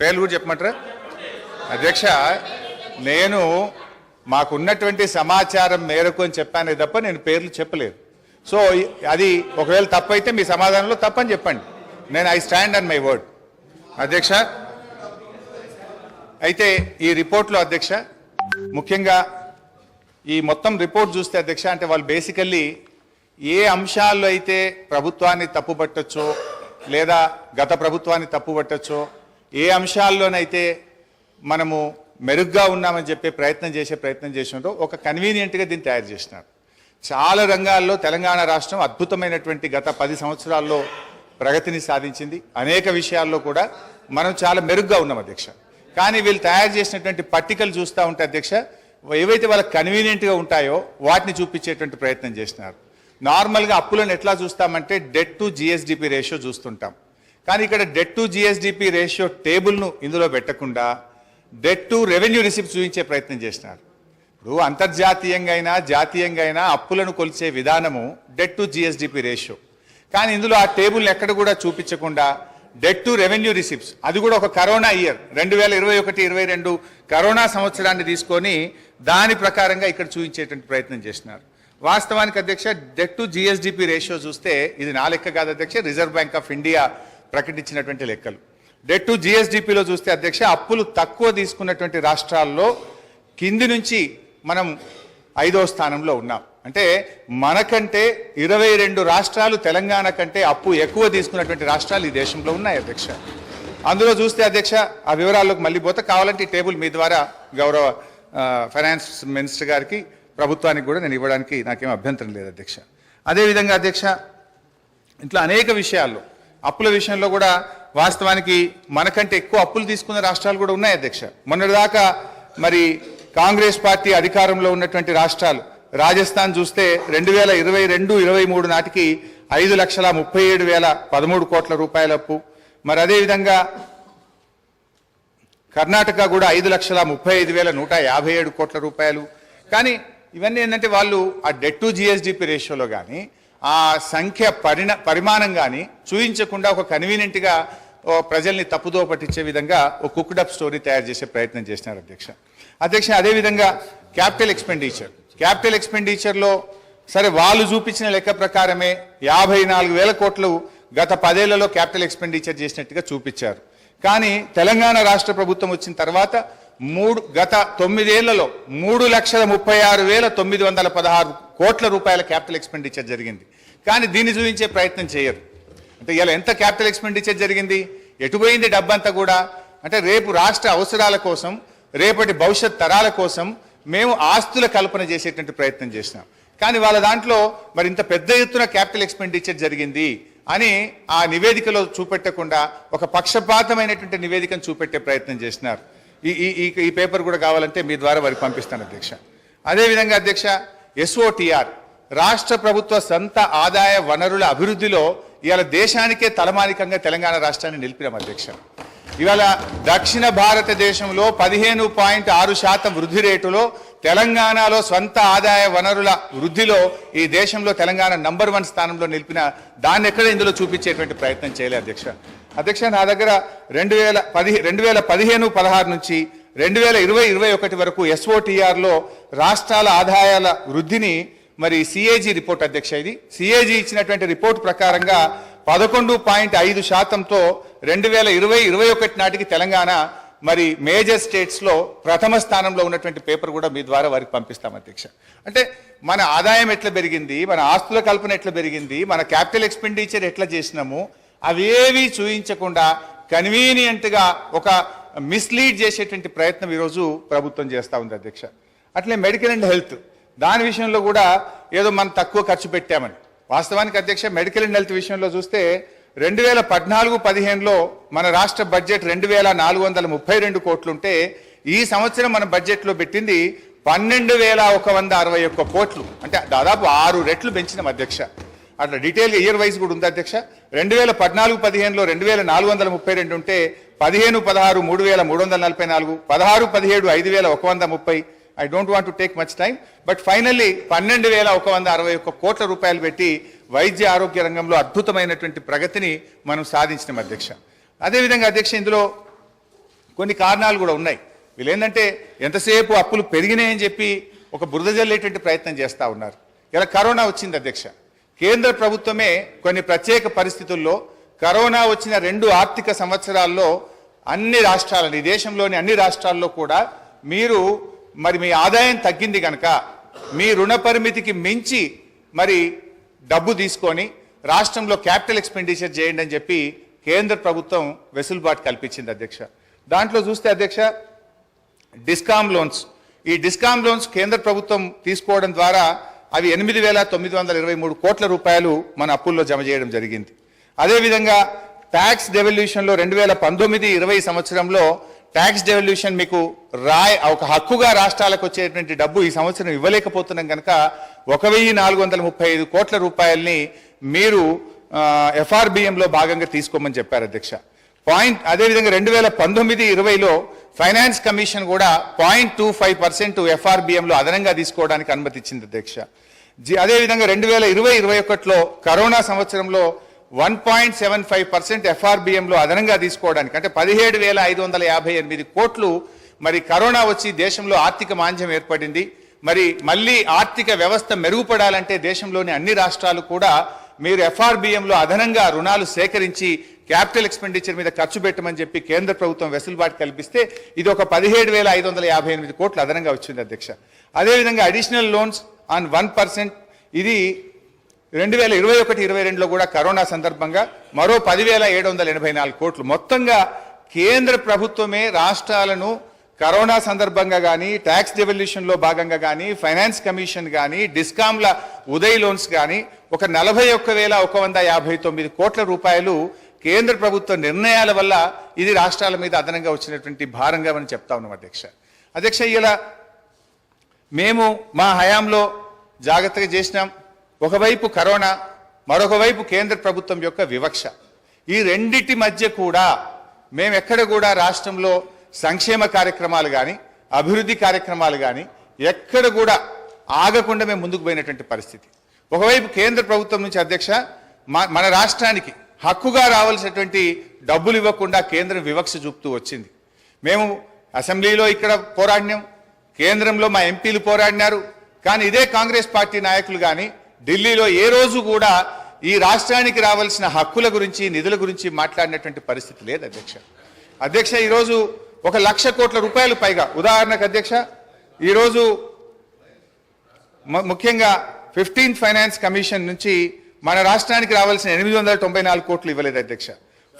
పేర్లు కూడా చెప్పమంటారా? అధ్యక్ష నేను మాకున్నటువంటి సమాచారం మేరకు అని చెప్పానే తప్ప నేను పేర్లు చెప్పలేదు. సో అది ఒకవేళ తప్పు అయితే మీ సమాధానంలో తప్పని చెప్పండి. నేను I stand and my word. అధ్యక్ష అయితే ఈ రిపోర్ట్లో అధ్యక్ష ముఖ్యంగా ఈ మొత్తం రిపోర్ట్ చూస్తే అధ్యక్ష అంటే వాళ్ళు బేసికల్లీ ఏ అంశాల్లో అయితే ప్రభుత్వాన్ని తప్పుపట్టచ్చో లేదా గత ప్రభుత్వాన్ని తప్పుపట్టచ్చో ఏ అంశాల్లోనైతే మనము మెరుగ్గా ఉన్నామని చెప్పే ప్రయత్నం చేసే ప్రయత్నం చేసినారో ఒక కన్వీనియంట్గా దీన్ని తయారు చేసినారు. చాలా రంగాల్లో తెలంగాణ రాష్ట్రం అద్భుతమైనటువంటి గత పది సంవత్సరాల్లో ప్రగతిని సాధించింది. అనేక విషయాల్లో కూడా మనం చాలా మెరుగ్గా ఉన్నాం అధ్యక్ష. కానీ వీళ్ళు తయారు చేసినటువంటి పట్టికలు చూస్తూ ఉంటే అధ్యక్ష ఏవైతే వాళ్ళకి కన్వీనియంట్గా ఉంటాయో వాటిని చూపించేటువంటి ప్రయత్నం చేసినారు. నార్మల్గా అప్పులను ఎట్లా చూస్తామంటే డెట్ టు జిఎస్డిపి రేషియో చూస్తుంటాం. కానీ ఇక్కడ డెట్ టు జిఎస్డిపి రేషియో టేబుల్ను ఇందులో పెట్టకుండా డెట్ టు రెవెన్యూ రిసిప్ట్ చూపించే ప్రయత్నం చేసినారు. ఇప్పుడు అంతర్జాతీయంగా అయినా జాతీయంగా అయినా అప్పులను కొలిచే విధానము డెట్ టు జిఎస్డిపి రేషియో కానీ ఇందులో ఆ టేబుల్ ఎక్కడ కూడా చూపించకుండా డెట్ టు రెవెన్యూ రిసిప్ట్స్ అది కూడా ఒక కరోనా ఇయర్ రెండు వేల ఇరవై ఒకటి ఇరవై రెండు కరోనా సంవత్సరాన్ని తీసుకొని దాని ప్రకారంగా ఇక్కడ చూపించేటువంటి ప్రయత్నం చేసినారు. వాస్తవానికి అధ్యక్ష డెట్ టు జిఎస్డిపి రేషియో చూస్తే ఇది నా లెక్క కాదు అధ్యక్ష రిజర్వ్ బ్యాంక్ ఆఫ్ ఇండియా ప్రకటించినటువంటి లెక్కలు. డెట్ టు జిఎస్డిపిలో చూస్తే అధ్యక్ష అప్పులు తక్కువ తీసుకున్నటువంటి రాష్ట్రాల్లో కింది నుంచి మనం ఐదో స్థానంలో ఉన్నాం. అంటే మనకంటే ఇరవై రెండు రాష్ట్రాలు తెలంగాణ కంటే అప్పు ఎక్కువ తీసుకున్నటువంటి రాష్ట్రాలు ఈ దేశంలో ఉన్నాయి అధ్యక్ష. అందులో చూస్తే అధ్యక్ష ఆ వివరాల్లోకి మళ్ళీ పోతే కావాలంటే ఈ టేబుల్ మీ ద్వారా గౌరవ ఫైనాన్స్ మినిస్టర్ గారికి ప్రభుత్వానికి కూడా నేను ఇవ్వడానికి నాకేం అభ్యంతరం లేదు అధ్యక్ష. అదేవిధంగా అధ్యక్ష ఇట్లా అనేక విషయాల్లో అప్పుల విషయంలో కూడా వాస్తవానికి మనకంటే ఎక్కువ అప్పులు తీసుకున్న రాష్ట్రాలు కూడా ఉన్నాయి అధ్యక్ష. మొన్నటిదాకా మరి కాంగ్రెస్ పార్టీ అధికారంలో ఉన్నటువంటి రాష్ట్రాలు. రాజస్థాన్ చూస్తే రెండు వేల ఇరవై రెండు ఇరవై మూడు నాటికి ఐదు లక్షల ముప్పై ఏడు వేల పదమూడు కోట్ల రూపాయల అప్పు. మరి అదేవిధంగా కర్ణాటక కూడా ఐదు లక్షల ముప్పై ఐదు వేల నూట యాభై ఏడు కోట్ల రూపాయలు. కానీ ఇవన్నీ ఏంటంటే వాళ్ళు ఆ డెట్ టు జిఎస్డిపి రేషియోలో కానీ ఆ సంఖ్య పరిణ పరిమాణం కానీ చూయించకుండా ఒక కన్వీనియంట్గా ఓ ప్రజల్ని తప్పుదో పట్టించే విధంగా ఒక కుక్డప్ స్టోరీ తయారు చేసే ప్రయత్నం చేసినారు అధ్యక్ష. అధ్యక్ష అదేవిధంగా క్యాపిటల్ ఎక్స్పెండిచర్ క్యాపిటల్ ఎక్స్పెండిచర్లో సరే వాళ్ళు చూపించిన లెక్క ప్రకారమే యాభై నాలుగు వేల కోట్లు గత పదేళ్ళలో క్యాపిటల్ ఎక్స్పెండిచర్ చేసినట్టుగా చూపించారు. కానీ తెలంగాణ రాష్ట్ర ప్రభుత్వం వచ్చిన తర్వాత మూడు గత తొమ్మిదేళ్ళలో మూడు లక్షల ముప్పై ఆరు వేల తొమ్మిది వందల పదహారు కోట్ల రూపాయల క్యాపిటల్ ఎక్స్పెండిచర్ జరిగింది. కానీ దీన్ని చూపించే ప్రయత్నం చేయరు. అంటే ఇలా ఎంత క్యాపిటల్ ఎక్స్పెండిచర్ జరిగింది? ఎటుపోయింది డబ్బంతా కూడా? అంటే రేపు రాష్ట్ర అవసరాల కోసం రేపటి భవిష్యత్ తరాల కోసం మేము ఆస్తుల కల్పన చేసేటువంటి ప్రయత్నం చేసినాం. కానీ వాళ్ళ దాంట్లో మరి ఇంత పెద్ద ఎత్తున క్యాపిటల్ ఎక్స్పెండిచర్ జరిగింది అని ఆ నివేదికలో చూపెట్టకుండా ఒక పక్షపాతమైనటువంటి నివేదికను చూపెట్టే ప్రయత్నం చేసినారు. ఈ ఈ పేపర్ కూడా కావాలంటే మీ ద్వారా వారికి పంపిస్తాను అధ్యక్ష. అదేవిధంగా అధ్యక్ష ఎస్ఓటిఆర్ రాష్ట్ర ప్రభుత్వ సొంత ఆదాయ వనరుల అభివృద్ధిలో ఇవాళ దేశానికే తలమానికంగా తెలంగాణ రాష్ట్రాన్ని నిలిపినాం అధ్యక్ష. ఇవాళ దక్షిణ భారతదేశంలో పదిహేను పాయింట్ ఆరు శాతం వృద్ధి రేటులో తెలంగాణలో స్వంత ఆదాయ వనరుల వృద్ధిలో ఈ దేశంలో తెలంగాణ నంబర్ వన్ స్థానంలో నిలిపిన దాన్ని ఎక్కడ ఇందులో చూపించేటువంటి ప్రయత్నం చేయలే అధ్యక్ష. అధ్యక్ష నా దగ్గర రెండు వేల పది రెండు వేల పదిహేను పదహారు నుంచి రెండు వేల ఇరవై ఇరవై ఒకటి వరకు ఎస్ఓటిఆర్లో రాష్ట్రాల ఆదాయాల వృద్ధిని మరి సిఏజీ రిపోర్ట్ అధ్యక్ష ఇది. సిఏజీ ఇచ్చినటువంటి రిపోర్ట్ ప్రకారంగా పదకొండు పాయింట్ ఐదు శాతంతో రెండు వేల ఇరవై ఇరవై ఒకటి నాటికి తెలంగాణ మరి మేజర్ స్టేట్స్లో ప్రథమ స్థానంలో ఉన్నటువంటి పేపర్ కూడా మీ ద్వారా వారికి పంపిస్తాం అధ్యక్ష. అంటే మన ఆదాయం ఎట్లా పెరిగింది మన ఆస్తుల కల్పన ఎట్లా పెరిగింది మన క్యాపిటల్ ఎక్స్పెండిచర్ ఎట్లా చేసినాము అవేవి చూయించకుండా కన్వీనియంట్గా ఒక మిస్లీడ్ చేసేటువంటి ప్రయత్నం ఈరోజు ప్రభుత్వం చేస్తా ఉంది అధ్యక్ష. అట్లే మెడికల్ అండ్ హెల్త్ దాని విషయంలో కూడా ఏదో మనం తక్కువ ఖర్చు పెట్టామని. వాస్తవానికి అధ్యక్ష మెడికల్ అండ్ హెల్త్ విషయంలో చూస్తే రెండు వేల పద్నాలుగు పదిహేనులో మన రాష్ట్ర బడ్జెట్ రెండు వేల నాలుగు వందల ముప్పై రెండు కోట్లుంటే ఈ సంవత్సరం మన బడ్జెట్లో పెట్టింది పన్నెండు వేల ఒక వంద అరవై ఒక్క కోట్లు. అంటే దాదాపు ఆరు రెట్లు పెంచిన అధ్యక్ష. అట్లా డీటెయిల్ ఇయర్ వైజ్ కూడా ఉంది అధ్యక్ష. రెండు వేల పద్నాలుగు పదిహేనులో రెండు వేల నాలుగు వందల ముప్పై రెండు ఉంటే పదిహేను పదహారు మూడు వేల మూడు వందల నలభై నాలుగు పదహారు పదిహేడు ఐదు వేల ఒక వంద ముప్పై. I don't want to take much time but finally పన్నెండు వేల ఒక వంద అరవై ఒక్క కోట్ల రూపాయలు పెట్టి వైద్య ఆరోగ్య రంగంలో అద్భుతమైనటువంటి ప్రగతిని మనం సాధించిన అధ్యక్ష. అదేవిధంగా అధ్యక్ష ఇందులో కొన్ని కారణాలు కూడా ఉన్నాయి. వీళ్ళేంటంటే ఎంతసేపు అప్పులు పెరిగినాయని చెప్పి ఒక బురద జల్లేటువంటి ప్రయత్నం చేస్తూ ఉన్నారు. ఇలా కరోనా వచ్చింది అధ్యక్ష. కేంద్ర ప్రభుత్వమే కొన్ని ప్రత్యేక పరిస్థితుల్లో కరోనా వచ్చిన రెండు ఆర్థిక సంవత్సరాల్లో అన్ని రాష్ట్రాలని ఈ దేశంలోని అన్ని రాష్ట్రాల్లో కూడా మీరు మరి మీ ఆదాయం తగ్గింది కనుక మీ రుణ పరిమితికి మించి మరి డబ్బు తీసుకొని రాష్ట్రంలో క్యాపిటల్ ఎక్స్పెండిచర్ చేయండి అని చెప్పి కేంద్ర ప్రభుత్వం వెసులుబాటు కల్పించింది అధ్యక్ష. దాంట్లో చూస్తే అధ్యక్ష డిస్కామ్ లోన్స్. ఈ డిస్కామ్ లోన్స్ కేంద్ర ప్రభుత్వం తీసుకోవడం ద్వారా అవి ఎనిమిది వేల తొమ్మిది వందల ఇరవై మూడు కోట్ల రూపాయలు మన అప్పుల్లో జమ చేయడం జరిగింది. అదేవిధంగా ట్యాక్స్ డెవల్యూషన్లో రెండు వేల పంతొమ్మిది ఇరవై సంవత్సరంలో ట్యాక్స్ డెవల్యూషన్ మీకు రాయ్ ఒక హక్కుగా రాష్ట్రాలకు వచ్చేటువంటి డబ్బు ఈ సంవత్సరం ఇవ్వలేకపోతున్నాం కనుక ఒక వెయ్యి నాలుగు వందల ముప్పై ఐదు కోట్ల రూపాయల్ని మీరు ఎఫ్ఆర్బిఎంలో భాగంగా తీసుకోమని చెప్పారు అధ్యక్ష. పాయింట్ అదేవిధంగా రెండు వేల పంతొమ్మిది ఇరవైలో ఫైనాన్స్ కమిషన్ కూడా పాయింట్ టూ ఫైవ్ పర్సెంట్ ఎఫ్ఆర్బిఎంలో అదనంగా తీసుకోవడానికి అనుమతి ఇచ్చింది అధ్యక్ష. జి- అదేవిధంగా రెండు వేల ఇరవై ఇరవై ఒకటిలో కరోనా సంవత్సరంలో one point seven five percent ఎఫ్ఆర్బిఎంలో అదనంగా తీసుకోవడానికి అంటే పదిహేడు వేల ఐదు వందల యాభై ఎనిమిది కోట్లు మరి కరోనా వచ్చి దేశంలో ఆర్థిక మాంద్యం ఏర్పడింది. మరి మళ్ళీ ఆర్థిక వ్యవస్థ మెరుగుపడాలంటే దేశంలోని అన్ని రాష్ట్రాలు కూడా మీరు ఎఫ్ఆర్బిఎంలో అదనంగా రుణాలు సేకరించి క్యాపిటల్ ఎక్స్పెండిచర్ మీద ఖర్చు పెట్టమని చెప్పి కేంద్ర ప్రభుత్వం వెసులుబాటు కల్పిస్తే ఇది ఒక పదిహేడు వేల ఐదు వందల యాభై ఎనిమిది కోట్లు అదనంగా వచ్చింది అధ్యక్ష. అదేవిధంగా additional loans on one percent ఇది రెండు వేల ఇరవై ఒకటి ఇరవై రెండులో కూడా కరోనా సందర్భంగా మరో పదివేల ఏడు వందల ఎనభై నాలుగు కోట్లు. మొత్తంగా కేంద్ర ప్రభుత్వమే రాష్ట్రాలను కరోనా సందర్భంగా కానీ ట్యాక్స్ డెవల్యూషన్లో భాగంగా కానీ ఫైనాన్స్ కమిషన్ కానీ డిస్కామ్ల ఉదయ్ లోన్స్ కానీ ఒక నలభై ఒక్క వేల ఒక వంద యాభై తొమ్మిది కోట్ల రూపాయలు కేంద్ర ప్రభుత్వ నిర్ణయాల వల్ల ఇది రాష్ట్రాల మీద అదనంగా వచ్చినటువంటి భారంగా మనం చెప్తా ఉన్నాం అధ్యక్ష. అధ్యక్ష ఇలా మేము మా హయాంలో జాగ్రత్తగా చేసినాం. ఒకవైపు కరోనా మరొక వైపు కేంద్ర ప్రభుత్వం యొక్క వివక్ష. ఈ రెండిటి మధ్య కూడా మేము ఎక్కడ కూడా రాష్ట్రంలో సంక్షేమ కార్యక్రమాలు కానీ అభివృద్ధి కార్యక్రమాలు కానీ ఎక్కడ కూడా ఆగకుండా మేము ముందుకు పోయినటువంటి పరిస్థితి. ఒకవైపు కేంద్ర ప్రభుత్వం నుంచి అధ్యక్ష మన రాష్ట్రానికి హక్కుగా రావాల్సినటువంటి డబ్బులు ఇవ్వకుండా కేంద్రం వివక్ష చూపుతూ వచ్చింది. మేము అసెంబ్లీలో ఇక్కడ పోరాడినాం కేంద్రంలో మా ఎంపీలు పోరాడినారు కానీ ఇదే కాంగ్రెస్ పార్టీ నాయకులు కానీ ఢిల్లీలో ఏ రోజు కూడా ఈ రాష్ట్రానికి రావాల్సిన హక్కుల గురించి నిధుల గురించి మాట్లాడినటువంటి పరిస్థితి లేదు అధ్యక్ష. అధ్యక్ష ఈరోజు ఒక లక్ష కోట్ల రూపాయలు పైగా ఉదాహరణకు అధ్యక్ష ఈరోజు ముఖ్యంగా ఫిఫ్టీన్త్ ఫైనాన్స్ కమిషన్ నుంచి మన రాష్ట్రానికి రావాల్సిన ఎనిమిది వందల తొంభై నాలుగు కోట్లు ఇవ్వలేదు అధ్యక్ష.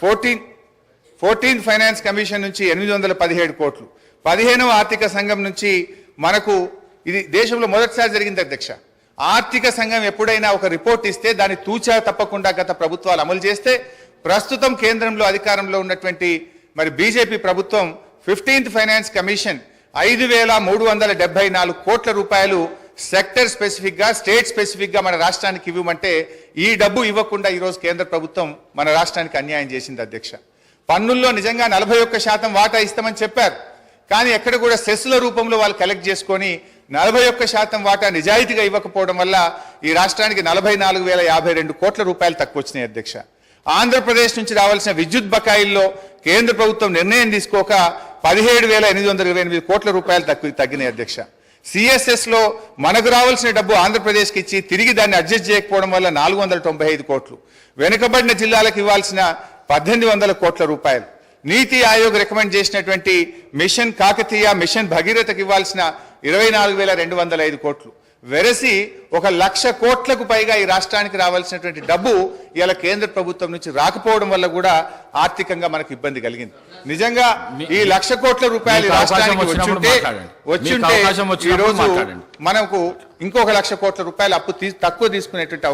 ఫోర్టీన్ ఫోర్టీన్త్ ఫైనాన్స్ కమిషన్ నుంచి ఎనిమిది వందల పదిహేడు కోట్లు. పదిహేనవ ఆర్థిక సంఘం నుంచి మనకు ఇది దేశంలో మొదటిసారి జరిగింది అధ్యక్ష. ఆర్థిక సంఘం ఎప్పుడైనా ఒక రిపోర్ట్ ఇస్తే దాన్ని తూచా తప్పకుండా గత ప్రభుత్వాలు అమలు చేస్తే ప్రస్తుతం కేంద్రంలో అధికారంలో ఉన్నటువంటి మరి బీజేపీ ప్రభుత్వం ఫిఫ్టీన్త్ ఫైనాన్స్ కమిషన్ ఐదు వేల మూడు వందల డెబ్బై నాలుగు కోట్ల రూపాయలు సెక్టర్ స్పెసిఫిక్గా స్టేట్ స్పెసిఫిక్గా మన రాష్ట్రానికి ఇవ్వమంటే ఈ డబ్బు ఇవ్వకుండా ఈరోజు కేంద్ర ప్రభుత్వం మన రాష్ట్రానికి అన్యాయం చేసింది అధ్యక్ష. పన్నుల్లో నిజంగా నలభై ఒక్క శాతం వాటా ఇస్తామని చెప్పారు. కానీ ఎక్కడ కూడా సెస్ల రూపంలో వాళ్ళు కలెక్ట్ చేసుకొని నలభై ఒక్క శాతం వాటా నిజాయితీగా ఇవ్వకపోవడం వల్ల ఈ రాష్ట్రానికి నలభై నాలుగు వేల యాభై రెండు కోట్ల రూపాయలు తక్కువ వచ్చినాయి అధ్యక్ష. ఆంధ్రప్రదేశ్ నుంచి రావాల్సిన విద్యుత్ బకాయిల్లో కేంద్ర ప్రభుత్వం నిర్ణయం తీసుకోక పదిహేడు వేల ఎనిమిది వందల ఇరవై ఎనిమిది కోట్ల రూపాయలు తక్కువ తగ్గినాయి అధ్యక్ష. సిఎస్ఎస్లో మనకు రావాల్సిన డబ్బు ఆంధ్రప్రదేశ్కి ఇచ్చి తిరిగి దాన్ని అడ్జస్ట్ చేయకపోవడం వల్ల నాలుగు వందల తొంభై ఐదు కోట్లు. వెనుకబడిన జిల్లాలకు ఇవ్వాల్సిన పద్దెనిమిది వందల కోట్ల రూపాయలు. నీతి ఆయోగ్ రికమెండ్ చేసినటువంటి మిషన్ కాకతీయ మిషన్ భగీరథకి ఇవ్వాల్సిన ఇరవై నాలుగు వేల రెండు వందల ఐదు కోట్లు వెరసి ఒక లక్ష కోట్లకు పైగా ఈ రాష్ట్రానికి రావాల్సినటువంటి డబ్బు ఇలా కేంద్ర ప్రభుత్వం నుంచి రాకపోవడం వల్ల కూడా ఆర్థికంగా మనకు ఇబ్బంది కలిగింది నిజంగా ఈ లక్ష కోట్ల రూపాయలు రాష్ట్రానికి వచ్చుంటే. వచ్చుంటే మీకు అవకాశం ఈ వచ్చినప్పుడు రోజు మాట్లాడండి. మనకు ఇంకొక లక్ష కోట్ల రూపాయలు అప్పు తక్కువ తీసుకునేటువంటి